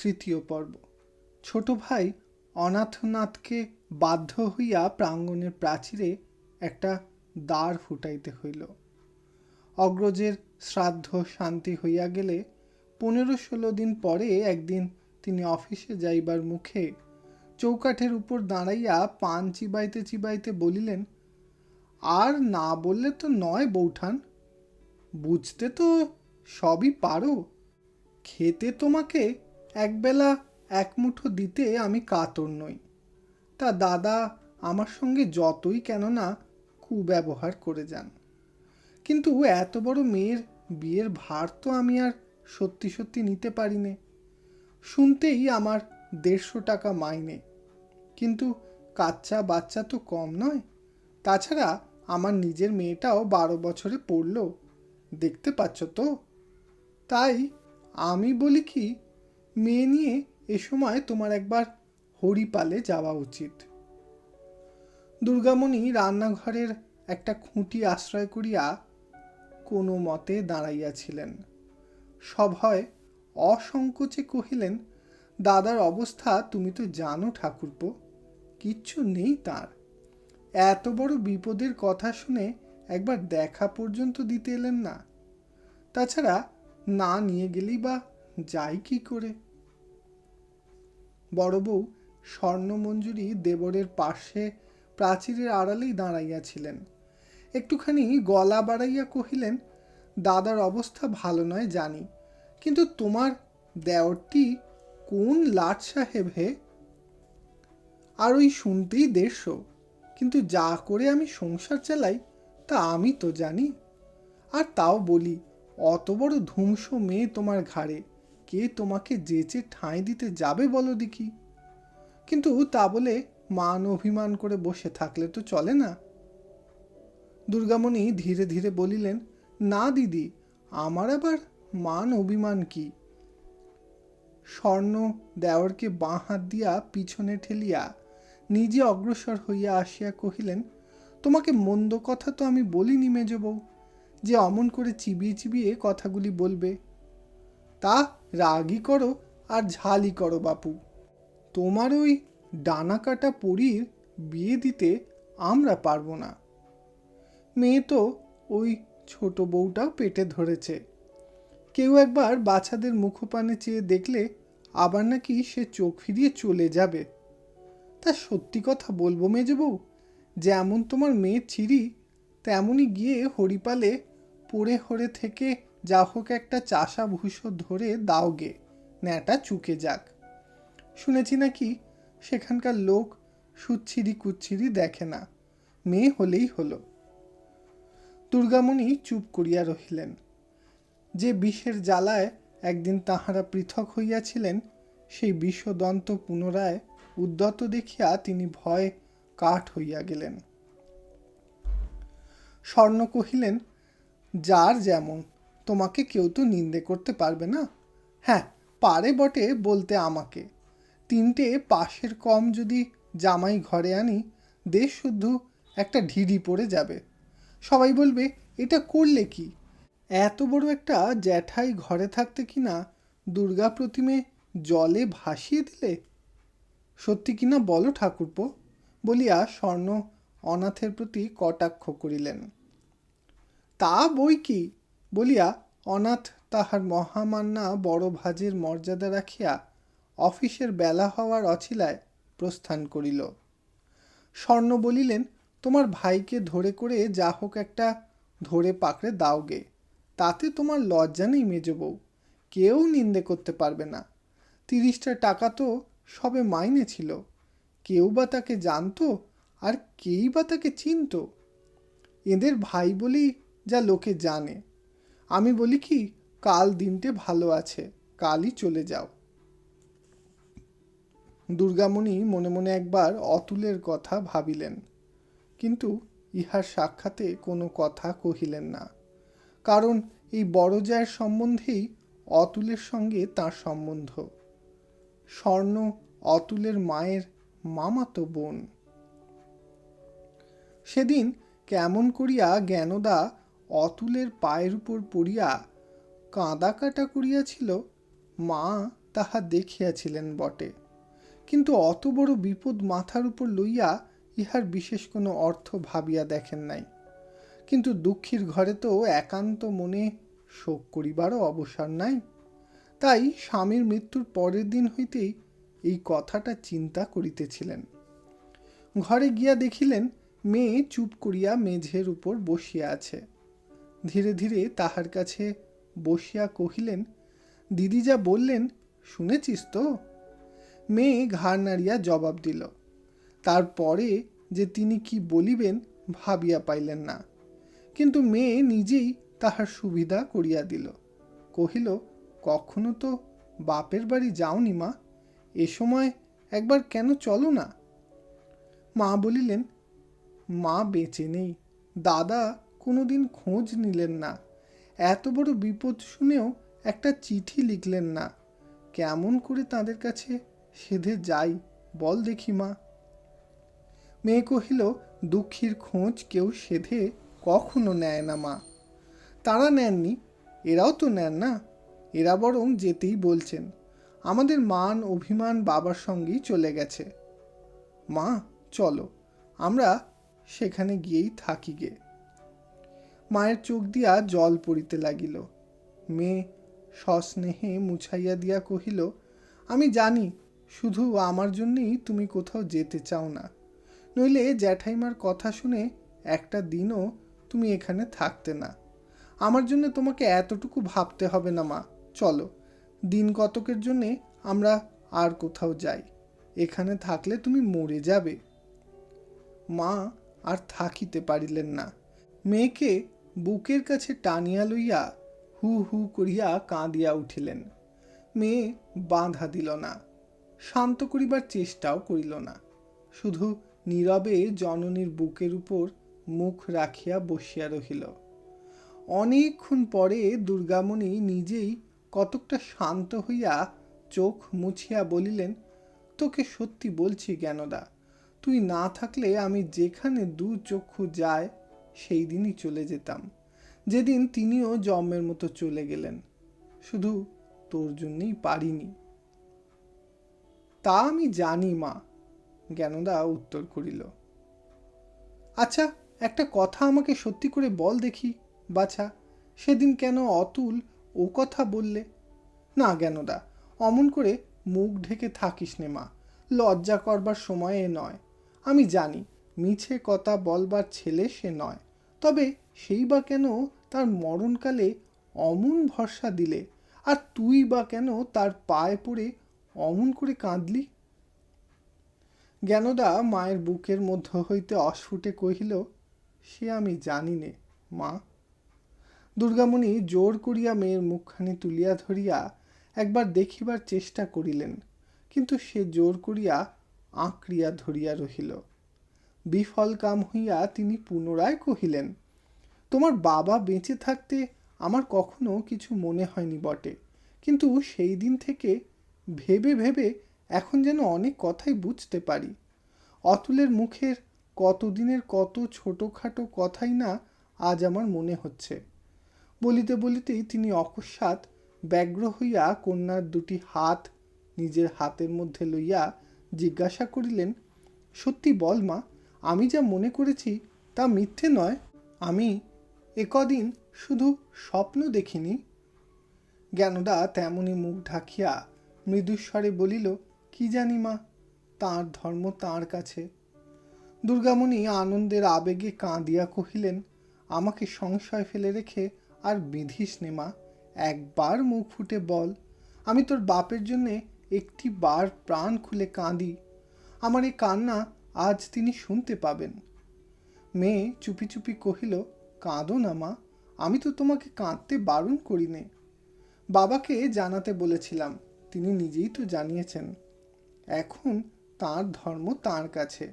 তৃতীয় পর্ব। ছোট ভাই অনাথনাথকে বাধ্য হইয়া প্রাঙ্গণের প্রাচীরে একটা দ্বার ফুটাইতে হইল। অগ্রজের শ্রাদ্ধ শান্তি হইয়া গেলে পনেরো ষোলো দিন পরে একদিন তিনি অফিসে যাইবার মুখে চৌকাঠের উপর দাঁড়াইয়া পান চিবাইতে চিবাইতে বলিলেন, আর না বললে তো নয় বৌঠান, বুঝতে তো সবই পারো। খেতে তোমাকে একবেলা এক মুঠো দিতে আমি কাতর নই। তা দাদা আমার সঙ্গে যতই কেননা কুব্যবহার করে যান। কিন্তু এত বড় মেয়ের বিয়ের ভার তো আমি আর সত্যি সত্যি নিতে পারি নে শুনতেই আমার দেড়শো টাকা মাইনে। কিন্তু কাচ্চা বাচ্চা তো কম নয়। তাছাড়া আমার নিজের মেয়েটাও বারো বছরে পড়ল। দেখতে পাচ্ছ তো? তাই আমি বলি কি মেয়ে নিয়ে এ সময় তোমার একবার হরিপালে যাওয়া উচিত। দুর্গামণি রান্নাঘরের একটা খুঁটি আশ্রয় করিয়া কোনো মতে দাঁড়াইয়াছিলেন। সভয় অসংকোচে কহিলেন, দাদার অবস্থা তুমি তো জানো ঠাকুরপো, কিচ্ছু নেই তার। এত বড় বিপদের কথা শুনে একবার দেখা পর্যন্ত দিতে এলেন না। তাছাড়া না নিয়ে গেলেই বা যাই কি করে? বড় বউ স্বর্ণমঞ্জুরি দেবরের পাশে প্রাচীরের আড়ালেই দাঁড়াইয়াছিলেন। একটুখানি গলা বাড়াইয়া কহিলেন, দাদার অবস্থা ভালো নয় জানি, কিন্তু তোমার দেওরটি কোন লাট সাহেব হে? আর ওই শুনতেই দেড়শো, কিন্তু যা করে আমি সংসার চালাই, তা আমি তো জানি। আর তাও বলি, অত বড় ধ্বংস মেয়ে তোমার ঘাড়ে কে তোমাকে যেচে ঠাঁই দিতে যাবে বলো দেখি। কিন্তু তা বলে মান অভিমান করে বসে থাকলে তো চলে না। দুর্গামণি ধীরে ধীরে বলিলেন, না দিদি, আমার আবার মান অভিমান কি? স্বর্ণ দেওয়ারকে বাঁ হাত দিয়া পিছনে ঠেলিয়া নিজে অগ্রসর হইয়া আসিয়া কহিলেন, তোমাকে মন্দ কথা তো আমি বলিনি মেজ যে অমন করে চিবিয়ে চিবিয়ে কথাগুলি বলবে। তা রাগই করো আর ঝালই করো বাপু। তোমার ওই ডানা কাটা পরীর বিয়ে দিতে আমরা পারব না। মেয়ে তো ওই ছোট বউটাও পেটে ধরেছে। কেউ একবার বাচ্চাদের মুখপানে চেয়ে দেখলে আবার নাকি সে চোখ ফিরিয়ে চলে যাবে। তা সত্যি কথা বলব মেজ বউ, যেমন তোমার মেয়ে চিরি তেমনই গিয়ে হরিপালে পড়ে হরে থেকে যা হোক একটা চাষা ভুষো ধরে দাওগে, ন্যাটা চুকে যাক। শুনেছি নাকি সেখানকার লোক সুচ্ছিরি কুচ্ছিরি দেখে না, মেয়ে হলেই হলো। দুর্গামণি চুপ করিয়া রহিলেন। যে বিষের জ্বালায় একদিন তাহারা পৃথক হইয়াছিলেন, সেই বিষদন্ত পুনরায় উদ্যত দেখিয়া তিনি ভয় কাঠ হইয়া গেলেন। স্বর্ণ কহিলেন, যার যেমন তোমাকে কেউ তো নিন্দে করতে পারবে না? হ্যাঁ পারে বটে বলতে আমাকে। তিনটে পাশের কম যদি জামাই ঘরে আনি, দেশ শুদ্ধ একটা ঢিড়ি পড়ে যাবে। সবাই বলবে, এটা করলে কি? এত বড় একটা জ্যাঠাই ঘরে থাকতে কি না দুর্গা প্রতিমে জলে ভাসিয়ে দিলে? সত্যি কিনা বলো ঠাকুরপো? বলিয়া স্বর্ণ অনাথের প্রতি কটাক্ষ করিলেন। তা বই কি? বলিয়া অনাথ তাহার মহামান্না বড় ভাজের মর্যাদা রাখিয়া অফিসের বেলা হওয়ার অছিলায় প্রস্থান করিল। স্বর্ণ বলিলেন, তোমার ভাইকে ধরে করে যা হোক একটা ধরে পাকড়ে দাওগে তাতে তোমার লজ্জা নেই মেজ বউ। কেউ নিন্দে করতে পারবে না। তিরিশটা টাকা তো সবে মাইনে ছিল। কেউ বা তাকে জানতো আর কেই বা তাকে চিনত। এদের ভাই বলেই যা লোকে জানে। আমি বলি কি, কাল দিনটে ভালো আছে, কালই চলে যাও। দুর্গামণি মনে মনে একবার অতুলের কথা ভাবিলেন, কিন্তু ইহার সাক্ষাতে কোনো কথা কহিলেন না। কারণ এই বড় জায়ের সম্বন্ধেই অতুলের সঙ্গে তার সম্বন্ধ। স্বর্ণ অতুলের মায়ের মামাতো বোন। সেদিন কেমন করিয়া জ্ঞানদা অতুলের পায়ের উপর পড়িয়া কাঁদা কাটা করিয়াছিল, মা তাহা দেখিয়াছিলেন বটে। কিন্তু অত বড় বিপদ মাথার উপর লইয়া ইহার বিশেষ কোনো অর্থ ভাবিয়া দেখেন নাই। কিন্তু দুঃখীর ঘরে তো একান্ত মনে শোক করিবারও অবসর নাই। তাই স্বামীর মৃত্যুর পরের দিন হইতেই এই কথাটা চিন্তা করিতেছিলেন। ঘরে গিয়া দেখিলেন, মেয়ে চুপ করিয়া মেঝের উপর বসিয়া আছে। ধীরে ধীরে তাহার কাছে বসিয়া কহিলেন, দিদি যা বললেন শুনেছিস তো? মেয়ে ঘাড় নাড়িয়া জবাব দিল তারপরে যে তিনি কি বলিবেন ভাবিয়া পাইলেন না। কিন্তু মেয়ে নিজেই তাহার সুবিধা করিয়া দিল, কহিল, কখনো তো বাপের বাড়ি যাওনি মা, এ সময় একবার কেন চলো না? মা বলিলেন, মা বেঁচে নেই, দাদা কোনোদিন খোঁজ নিলেন না। এত বড় বিপদ শুনেও একটা চিঠি লিখলেন না। কেমন করে তাদের কাছে সেধে যাই, বল দেখি মা। মেয়ে কহিল, দুঃখীর খোঁজ কেউ সেধে কখনো নেয় না মা। তারা নেননি, এরাও তো নেন না। এরা বরং যেতেই বলছেন। আমাদের মান, অভিমান বাবার সঙ্গেই চলে গেছে। মা, চলো, আমরা সেখানে গিয়েই থাকি গে। মায়ের চোখ দিয়া জল পড়িতে লাগিল। মেয়ে সস্নেহে মুছাইয়া দিয়া কহিল, আমি জানি, শুধু আমার জন্যেই তুমি কোথাও যেতে চাও না। নইলে জ্যাঠাইমার কথা শুনে একটা দিনও তুমি এখানে থাকতে না। আমার জন্য তোমাকে এতটুকু ভাবতে হবে না মা। চলো, দিন কতকের জন্যে আমরা আর কোথাও যাই। এখানে থাকলে তুমি মরে যাবে। মা আর থাকিতে পারিলেন না। মেয়েকে বুকের কাছে টানিয়া লইয়া হু হু করিয়া কাঁদিয়া উঠিলেন। মেয়ে বাঁধা দিল না, শান্ত করিবার চেষ্টাও করিল না। শুধু নীরবে জননীর বুকের উপর মুখ রাখিয়া বসিয়া রহিল। অনেকক্ষণ পরে দুর্গামণি নিজেই কতকটা শান্ত হইয়া চোখ মুছিয়া বলিলেন, তোকে সত্যি বলছি জ্ঞানদা, তুই না থাকলে আমি যেখানে দু চক্ষু যায় সেই দিনই চলে যেতাম। যেদিন তিনিও জন্মের মতো চলে গেলেন। শুধু তোর জন্যই পারিনি। তা আমি জানি, মা, জ্ঞানদা উত্তর করিল। আচ্ছা একটা কথা আমাকে সত্যি করে বল দেখি, বাছা, সেদিন কেন অতুল ও কথা বললে? না, জ্ঞানদা, অমন করে মুখ ঢেকে থাকিস নে, মা, লজ্জা করবার সময়ে নয়। আমি জানি মিছে কথা বলবার ছেলে সে নয়। তবে সেই বা কেন তার মরণকালে অমন ভরসা দিলে? আর তুই বা কেন তার পায়ে পড়ে অমন করে কাঁদলি? জ্ঞানদা মায়ের বুকের মধ্য হইতে অস্ফুটে কহিল, সে আমি জানি নে, মা। দুর্গামণি জোর করিয়া মেয়ের মুখখানি তুলিয়া ধরিয়া একবার দেখিবার চেষ্টা করিলেন, কিন্তু সে জোর করিয়া আঁকড়িয়া ধরিয়া রহিল। বিফল কাম হইয়া তিনি পুনরায় কহিলেন, তোমার বাবা বেঁচে থাকতে আমার কখনো কিছু মনে হয়নি বটে। কিন্তু সেই দিন থেকে ভেবে ভেবে এখন যেন অনেক কথাই বুঝতে পারি। অতুলের মুখের কতদিনের কত ছোটোখাটো কথাই না আজ আমার মনে হচ্ছে বলিতে বলিতেই তিনি অকস্মাৎ ব্যগ্র হইয়া কন্যার দুটি হাত নিজের হাতের মধ্যে লইয়া জিজ্ঞাসা করিলেন, সত্যি বল মা আমি যা মনে করেছি তা মিথ্যে নয়। আমি একদিন শুধু স্বপ্ন দেখিনি। জ্ঞানদা তেমনি মুখ ঢাকিয়া মৃদুস্বরে বলিল, কি জানি মা, তাঁর ধর্ম তাঁর কাছে। দুর্গামণি আনন্দের আবেগে কাঁদিয়া কহিলেন, আমাকে সংশয় ফেলে রেখে আর বিধিস নে মা, একবার মুখ ফুটে বল। আমি তোর বাপের জন্যে একটি বার প্রাণ খুলে কাঁদি। আমার এই কান্না আজ তিনি শুনতে পাবেন। মেয়ে চুপি চুপি কহিল, কাঁদো না মা, আমি তো তোমাকে কাঁদতে বারণ করি নে বাবাকে জানাতে বলেছিলাম, তিনি নিজেই তো জানিয়েছেন। এখন তার ধর্ম তার কাছে।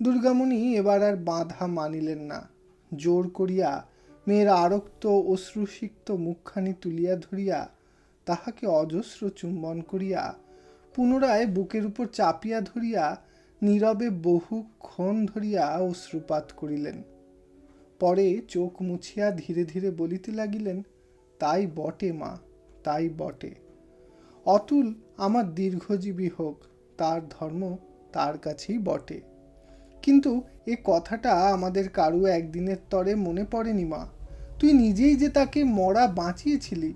দুর্গামণি এবার আর বাধা মানিলেন না। জোর করিয়া মেয়ের আরক্ত, অশ্রুসিক্ত মুখখানি তুলিয়া ধরিয়া তাহাকে অজস্র চুম্বন করিয়া পুনরায় বুকের উপর চাপিয়া ধরিয়া নীরবে বহুক্ষণ ধরিয়া অশ্রুপাত করিলেন। পরে চোখ মুছিয়া ধীরে ধীরে বলিতে লাগিলেন, তাই বটে মা, তাই বটে। অতুল আমার দীর্ঘজীবী হোক, তার ধর্ম তার কাছেই বটে। কিন্তু এ কথাটা আমাদের কারু একদিনের তরে মনে পড়েনি মা। তুই নিজেই যে তাকে মরা বাঁচিয়েছিলি।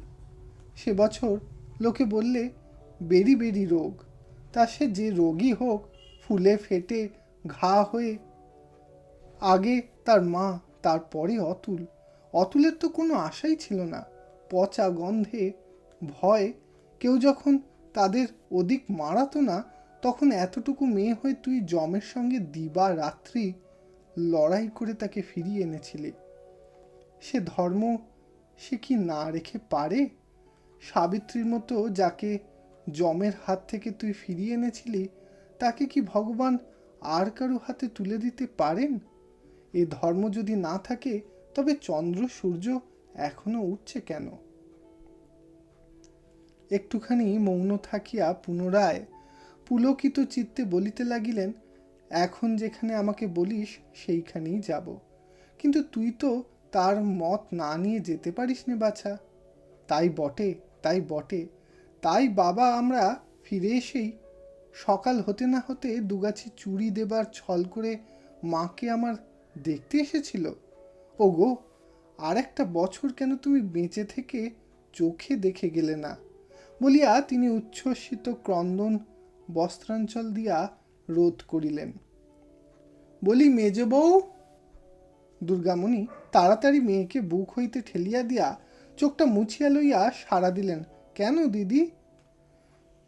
সে বছর লোকে বললে, বেরি বেরি রোগ। তা সে যে রোগী হোক ফুলে ফেটে ঘা হয়ে। আগে তার মা, তারপরে অতুল। অতুলের তো কোনো আশাই ছিল না। পচা গন্ধে ভয়। কেউ যখন তাদের অধিক মারাতো না, তখন এতটুকু মেয়ে হয়ে তুই জমের সঙ্গে দিবা রাত্রি লড়াই করে তাকে ফিরিয়ে এনেছিলি। সে ধর্ম সে কি না রেখে পারে? সাবিত্রীর মতো যাকে জমের হাত থেকে তুই ফিরিয়ে এনেছিলি তাকে কি ভগবান আর কারও হাতে তুলে দিতে পারেন? এ ধর্ম যদি না থাকে, তবে চন্দ্র, সূর্য এখনও উঠছে কেন? একটুখানি মৌন থাকিয়া পুনরায় পুলকিত চিত্তে বলিতে লাগিলেন, এখন যেখানে আমাকে বলিস, সেইখানেই যাব। কিন্তু তুই তো তার মত না নিয়ে যেতে পারিস নে বাছা। তাই বটে তাই বটে। তাই বাবা আমরা ফিরে এসেই সকাল হতে না হতে দুগাছি চুড়ি দেবার ছল করে মাকে আমার দেখতে এসেছিল। ও গো আর একটা বছর কেন তুমি বেঁচে থেকে চোখে দেখে গেলে না? বলিয়া তিনি উচ্ছ্বসিত ক্রন্দন বস্ত্রাঞ্চল দিয়া রোধ করিলেন। বলি, মেজ বউ! দুর্গামণি তাড়াতাড়ি মেয়েকে বুক হইতে ঠেলিয়া দিয়া চোখটা মুছিয়া লইয়া সাড়া দিলেন। কেন দিদি?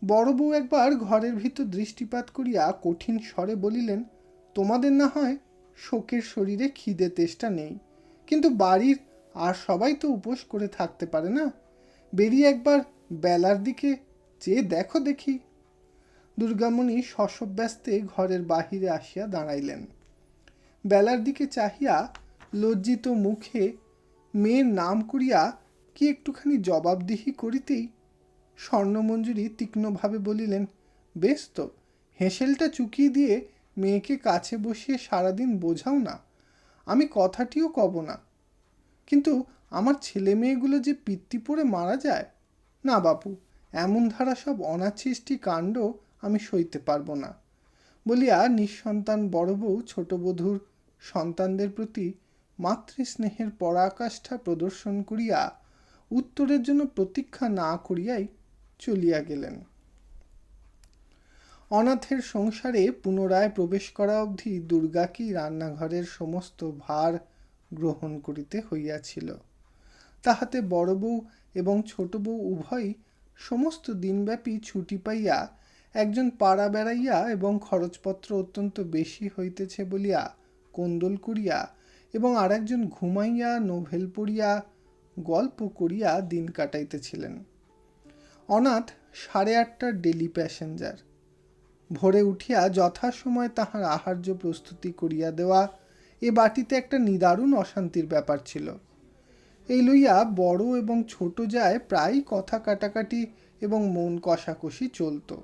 বড় বউ একবার ঘরের ভিতর দৃষ্টিপাত করিয়া কঠিন স্বরে বলিলেন, তোমাদের না হয় শোকের শরীরে খিদে তেষ্টা নেই, কিন্তু বাড়ির আর সবাই তো উপোস করে থাকতে পারে না? বেরিয়ে একবার বেলার দিকে চেয়ে দেখো দেখি। দুর্গামণি শশব্যস্তে ঘরের বাহিরে আসিয়া দাঁড়াইলেন। বেলার দিকে চাহিয়া লজ্জিত মুখে মেয়ের নাম করিয়া কি একটুখানি জবাবদিহি করিতেই স্বর্ণমঞ্জুরি তীক্ষ্ণভাবে বলিলেন, বেশ তো, হেঁসেলটা চুকিয়ে দিয়ে মেয়েকে কাছে বসিয়ে সারাদিন বোঝাও না, আমি কথাটিও কব না। কিন্তু আমার ছেলে মেয়েগুলো যে পিত্তি পড়ে মারা যায়, না বাপু, এমন ধারা সব অনাছিষ্টি কাণ্ড আমি সইতে পারব না। বলিয়া নিঃসন্তান বড় বউ ছোট বধূর সন্তানদের প্রতি মাতৃস্নেহের পরাকাষ্ঠা প্রদর্শন করিয়া উত্তরের জন্য প্রতীক্ষা না করিয়াই চলিয়া গেলেন। অনাথের সংসারে পুনরায় প্রবেশ করা অবধি দুর্গাকেই রান্নাঘরের সমস্ত ভার গ্রহণ করিতে হইয়াছিল? তাহাতে বড় বউ এবং ছোট বউ উভয়ই সমস্ত দিনব্যাপী ছুটি পাইয়া একজন পাড়া বেড়াইয়া এবং খরচপত্র অত্যন্ত বেশি হইতেছে বলিয়া কোন্দল করিয়া এবং আর একজন ঘুমাইয়া, নোভেল পড়িয়া, গল্প করিয়া দিন কাটাইতেছিলেন। অনাথ সাড়ে আটটার ডেলি প্যাসেঞ্জার ভোরে উঠিয়া যথাসময় তাহার আহার্য প্রস্তুতি করিয়া দেওয়া, এ বাটিতে একটা নিদারুণ অশান্তির ব্যাপার ছিল। এই লইয়া বড় এবং ছোট যায় প্রায় কথা কাটাকাটি এবং মন কষাকষি চলত।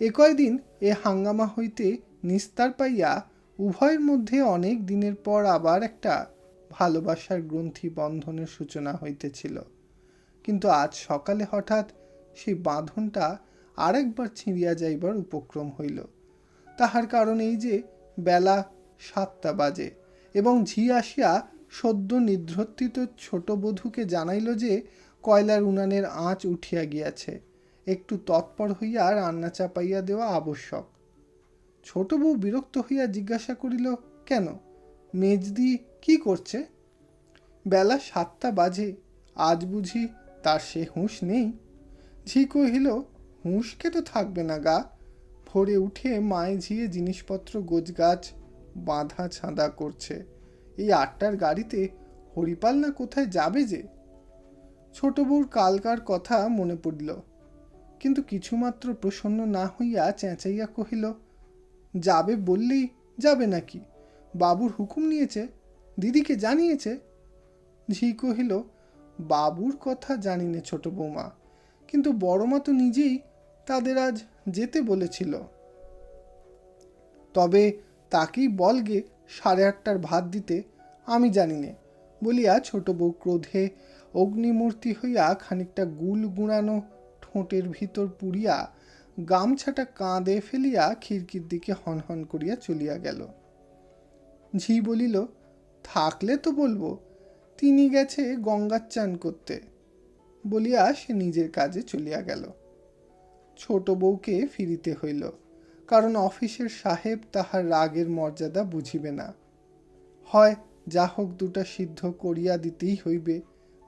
এ কয়দিন এ হাঙ্গামা হইতে নিস্তার পাইয়া উভয়ের মধ্যে অনেক দিনের পর আবার একটা ভালোবাসার গ্রন্থি বন্ধনের সূচনা হইতেছিল। কিন্তু আজ সকালে হঠাৎ সেই বাঁধনটা আরেকবার ছিঁড়িয়া যাইবার উপক্রম হইল। তাহার কারণ এই যে, বেলা সাতটা বাজে এবং ঝি আসিয়া সদ্য নিদ্রত্বিত ছোট বধূকে জানাইল যে, কয়লার উনানের আঁচ উঠিয়া গিয়াছে। একটু তৎপর হইয়া রান্না চাপাইয়া দেওয়া আবশ্যক। ছোট বউ বিরক্ত হইয়া জিজ্ঞাসা করিল, কেন? মেজদি কি করছে? বেলা সাতটা বাজে। আজ বুঝি তার সে হুঁশ নেই। ঝি কহিল, হুঁশকে তো থাকবে না গা। ভোরে উঠে মায়ে ঝিয়ে জিনিসপত্র, গোছগাছ, বাঁধা ছাঁদা করছে। এই আটটার গাড়িতে হরিপাল না কোথায় যাবে যে? ছোট বউর কালকার কথা মনে পড়ল। কিন্তু কিছুমাত্র প্রসন্ন না হইয়া চেঁচাইয়া কহিল, যাবে বললেই যাবে নাকি? বাবুর হুকুম নিয়েছে, দিদিকে জানিয়েছে? ঝি কহিল, বাবুর কথা জানি নে ছোট বৌমা কিন্তু বড় মা তো নিজেই তাদের আজ যেতে বলেছিল। তবে তাকেই বলগে সাড়ে আটটার ভাত দিতে, আমি জানি নে, বলিয়া ছোট বউ ক্রোধে অগ্নিমূর্তি হইয়া খানিকটা গুল গুঁড়ানো ঠোঁটের ভিতর পুড়িয়া গামছাটা কাঁদে ফেলিয়া খিড়কির দিকে হনহন করিয়া চলিয়া গেল। ঝি বলিল, থাকলে তো বলব, তিনি গেছে গঙ্গার চান করতে। বলিয়া সে নিজের কাজে চলিয়া গেল। ছোট বউকে ফিরিতে হইল, কারণ অফিসের সাহেব তাহার রাগের মর্যাদা বুঝিবে না। হয় যা হোক দুটা সিদ্ধ করিয়া দিতেই হইবে,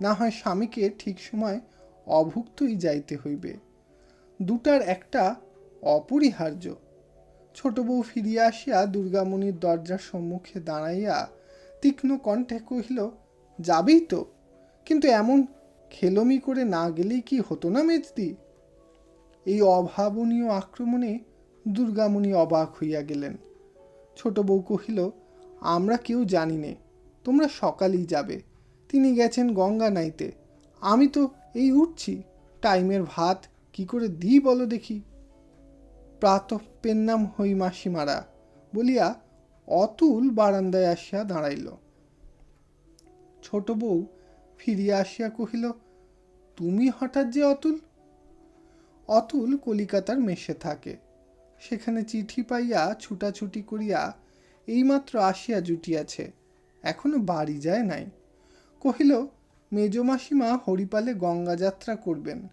না হয় স্বামীকে ঠিক সময় অভুক্তই যাইতে হইবে। দুটার একটা অপরিহার্য। ছোট বউ ফিরিয়া আসিয়া দুর্গামণির দরজার সম্মুখে দাঁড়াইয়া তীক্ষ্ণ কণ্ঠে কহিল, যাবেই তো, কিন্তু এমন খেলমি করে না গেলেই কি হতো না মেজদি? এই অভাবনীয় আক্রমণে দুর্গামণি অবাক হইয়া গেলেন। ছোট বউ কহিল, আমরা কেউ জানি নে, তোমরা সকালেই যাবে। তিনি গেছেন গঙ্গা নাইতে। আমি তো এই উঠছি। টাইমের ভাত কি করে দিই বলো দেখি? প্রাতঃ পেন্নাম হই মাসিমারা বলিয়া অতুল বারান্দায় আসিয়া দাঁড়াইল। ছোট বউ ফিরিয়া আসিয়া কহিল, তুমি হঠাৎ যে অতুল? অতুল কলিকাতার মেশে থাকে। সেখানে চিঠি পাইয়া ছুটাছুটি করিয়া এইমাত্র আসিয়া জুটিয়াছে, এখনও বাড়ি যায় নাই। কহিল মেজমাসিমা হরিপালে গঙ্গা যাত্রা করবেন।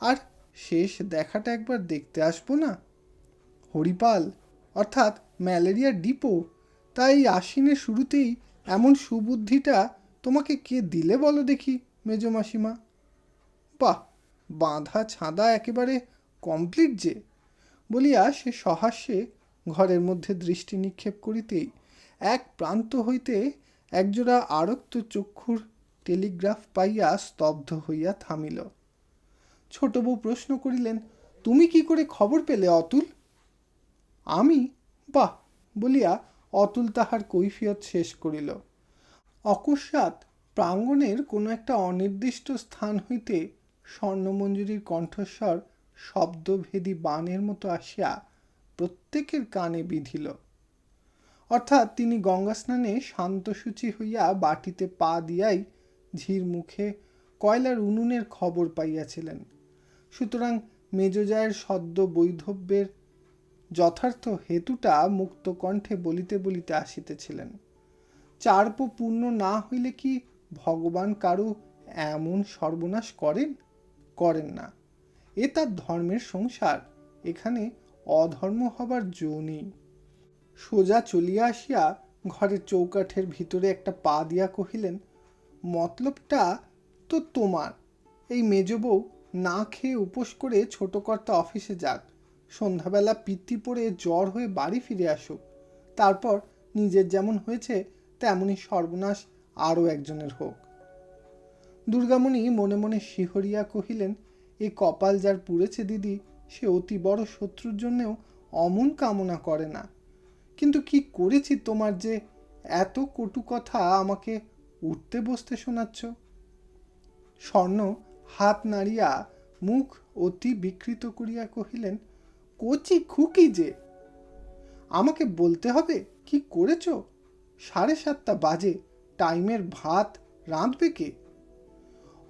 আর শেষ দেখাটা একবার দেখতে আসব না? হরিপাল? অর্থাৎ ম্যালেরিয়ার ডিপো? তাই আশ্বিনের শুরুতেই এমন সুবুদ্ধিটা তোমাকে কে দিলে বলো দেখি মেজমাসিমা বাহ, বাঁধা ছাঁদা একেবারে কমপ্লিট যে। বলিয়া সে সহাস্যে ঘরের মধ্যে দৃষ্টি নিক্ষেপ করিতেই এক প্রান্ত হইতে একজোড়া আরক্ত চক্ষুর টেলিগ্রাফ পাইয়া স্তব্ধ হইয়া থামিল। ছোট বউ প্রশ্ন করিলেন, তুমি কি করে খবর পেলে অতুল? আমি? বাহ, বলিয়া অতুল তাহার কৈফিয়ত শেষ করিল। অকস্মাৎ প্রাঙ্গণের কোনো একটা অনির্দিষ্ট স্থান হইতে স্বর্ণমঞ্জুরির কণ্ঠস্বর শব্দভেদী বাণের মতো আসিয়া প্রত্যেকের কানে বিধিল। অর্থাৎ তিনি গঙ্গা স্নানে শান্তসূচি হইয়া বাটিতে পা দিয়াই ঝির মুখে কয়লার উনুনের খবর পাইয়াছিলেন। সুতরাং মেজজায়ের সদ্য বৈধব্যের যথার্থ হেতুটা মুক্ত কণ্ঠে বলিতে বলিতে আসিতেছিলেন। চার্প পূর্ণ না হইলে কি ভগবান কারু এমন সর্বনাশ করেন? করেন না। এ তার ধর্মের সংসার। এখানে অধর্ম হবার জো নেই। সোজা চলিয়া আসিয়া ঘরের চৌকাঠের ভিতরে একটা পা দিয়া কহিলেন, মতলবটা তো তোমার। এই মেজ বউ না খেয়ে উপোস করে ছোট কর্তা অফিসে যাক। সন্ধ্যাবেলা পিত্তি পড়ে জ্বর হয়ে বাড়ি ফিরে আসুক। তারপর নিজের যেমন হয়েছে তেমনই সর্বনাশ আরও একজনের হোক। দুর্গামণি মনে মনে শিহরিয়া কহিলেন, এ কপাল যার পুড়েছে দিদি, সে অতি বড় শত্রুর জন্যেও অমন কামনা করে না। কিন্তু কি করেছি তোমার যে এত কটু কথা আমাকে উঠতে বসতে শোনাচ্ছ? স্বর্ণ হাত নাড়িয়া মুখ অতি বিকৃত করিয়া কহিলেন, কচি খুকি যে! আমাকে বলতে হবে? কি করেছ? সাড়ে সাতটা বাজে টাইমের ভাত রাঁধবে কে?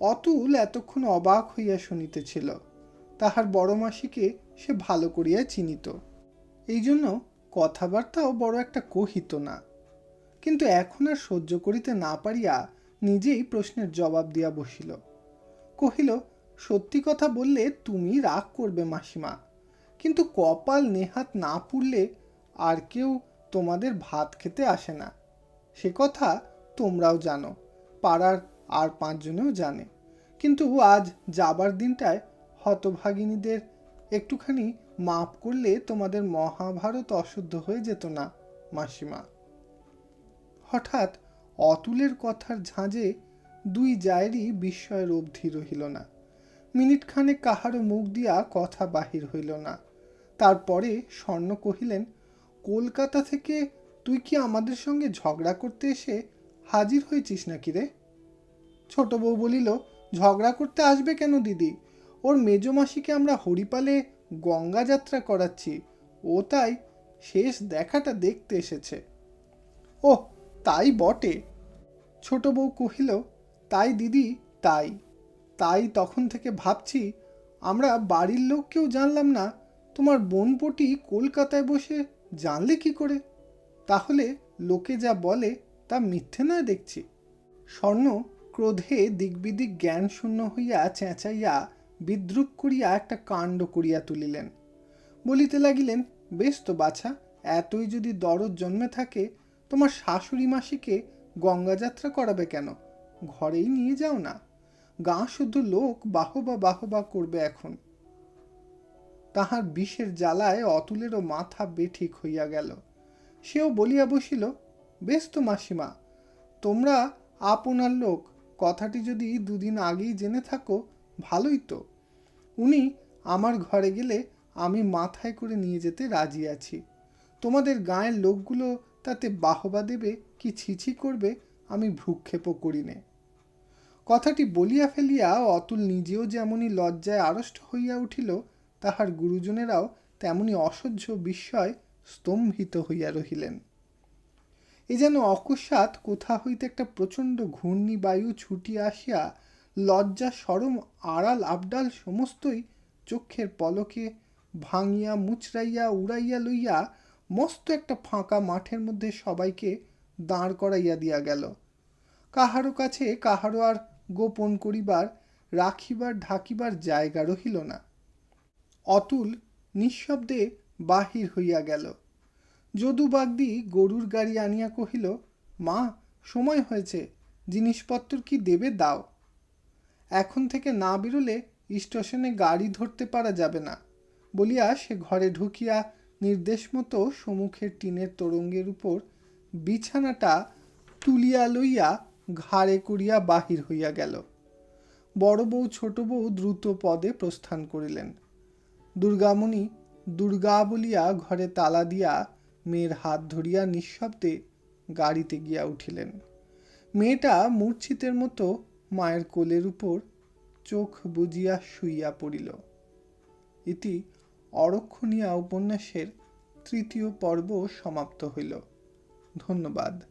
অতুল এতক্ষণ অবাক হইয়া শুনিতেছিল। তাহার বড় মাসিকে সে ভালো করিয়া চিনিত। এই জন্য কথাবার্তাও বড় একটা কহিত না। কিন্তু এখন আর সহ্য করিতে না পারিয়া নিজেই প্রশ্নের জবাব দিয়া বসিল। কহিল, সত্যি কথা বললে তুমি রাগ করবে মাসিমা। কিন্তু কপাল নেহাত না পুড়লে আর কেউ তোমাদের ভাত খেতে আসে না। সে কথা তোমরাও জানো, পাড়ার আর পাঁচজনেও জানে। কিন্তু আজ যাবার দিনটায় হতভাগিনীদের একটুখানি মাপ করলে তোমাদের মহাভারত অশুদ্ধ হয়ে যেত না, মাসিমা। হঠাৎ অতুলের কথার ঝাঁজে দুই জায়েরই বিস্ময়ের অবধি রহিল না। মিনিটখানে কাহারও মুখ দিয়া কথা বাহির হইল না। তারপরে স্বর্ণ কহিলেন, কলকাতা থেকে তুই কি আমাদের সঙ্গে ঝগড়া করতে এসে হাজির হয়েছিস নাকি রে? ছোট বউ বলিল, ঝগড়া করতে আসবে কেন দিদি? ওর মেজমাসিকে আমরা হরিপালে গঙ্গা যাত্রা করাচ্ছি। ও তাই শেষ দেখাটা দেখতে এসেছে। ও তাই বটে। ছোট বউ কহিল, তাই দিদি, তাই। তাই তখন থেকে ভাবছি, আমরা বাড়ির লোক কেউ জানলাম না। তোমার বোনপটি কলকাতায় বসে জানলে কি করে? তাহলে লোকে যা বলে তা মিথ্যে নয় দেখছি। স্বর্ণ ক্রোধে দিকবিদিক জ্ঞান শূন্য হইয়া চেঁচাইয়া বিদ্রুপ করিয়া একটা কাণ্ড করিয়া তুলিলেন। বলিতে লাগিলেন, বেশ তো বাছা, এতই যদি দরদ জন্মে থাকে, তোমার শাশুড়ি মাসিকে গঙ্গাযাত্রা করাবে কেন? ঘরেই নিয়ে যাও না। গাঁ শুদ্ধ লোক বাহবা বাহবা করবে এখন। তাহার বিষের জ্বালায় অতুলেরও মাথা বেঠিক হইয়া গেল। সেও বলিয়া বসিল, বেশ তো মাসিমা, তোমরা আপনার লোক, কথাটি যদি দুদিন আগেই জেনে থাকো, ভালোই তো। উনি আমার ঘরে গেলে আমি মাথায় করে নিয়ে যেতে রাজি আছি। তোমাদের গায়ের লোকগুলো তাতে বাহবা দেবে, কি ছিছি করবে, আমি ভ্রুক্ষেপও করি নে। কথাটি বলিয়া ফেলিয়া অতুল নিজেও যেমনই লজ্জায় আড়ষ্ট হইয়া উঠিল, তাহার গুরুজনেরাও তেমনি অসহ্য বিস্ময় স্তম্ভিত হইয়া রহিলেন। এ যেন অকস্মাৎ কোথা হইতে একটা প্রচণ্ড ঘূর্ণি বায়ু ছুটিয়া আসিয়া লজ্জা, সরম, আড়াল, আবডাল সমস্তই চক্ষের পলকে ভাঙিয়া, মুচড়াইয়া, উড়াইয়া লইয়া মস্ত একটা ফাঁকা মাঠের মধ্যে সবাইকে দাঁড় করাইয়া দিয়া গেল। কাহারো কাছে কাহারও আর গোপন করিবার, রাখিবার, ঢাকিবার জায়গা রহিল না। অতুল, নিঃশব্দে বাহির হইয়া গেল। যদু বাগদি গরুর গাড়ি আনিয়া কহিল, মা, সময় হয়েছে, জিনিসপত্র কি দেবে দাও। এখন থেকে না বেরোলে স্টেশনে গাড়ি ধরতে পারা যাবে না। বলিয়া সে ঘরে ঢুকিয়া নির্দেশ মতো সম্মুখের টিনের তরঙ্গের উপর বিছানাটা তুলিয়া লইয়া ঘাড়ে করিয়া বাহির হইয়া গেল। বড় বউ, ছোট বউ দ্রুত পদে প্রস্থান করিলেন। দুর্গামণি দুর্গা বলিয়া ঘরে তালা দিয়া মেয়ের হাত ধরিয়া নিঃশব্দে গাড়িতে গিয়া উঠিলেন। মেয়েটা মূর্ছিতের মতো মায়ের কোলের উপর চোখ বুজিয়া শুইয়া পড়িল। ইতি অরক্ষণীয়া উপন্যাসের তৃতীয় পর্ব সমাপ্ত হইল। ধন্যবাদ।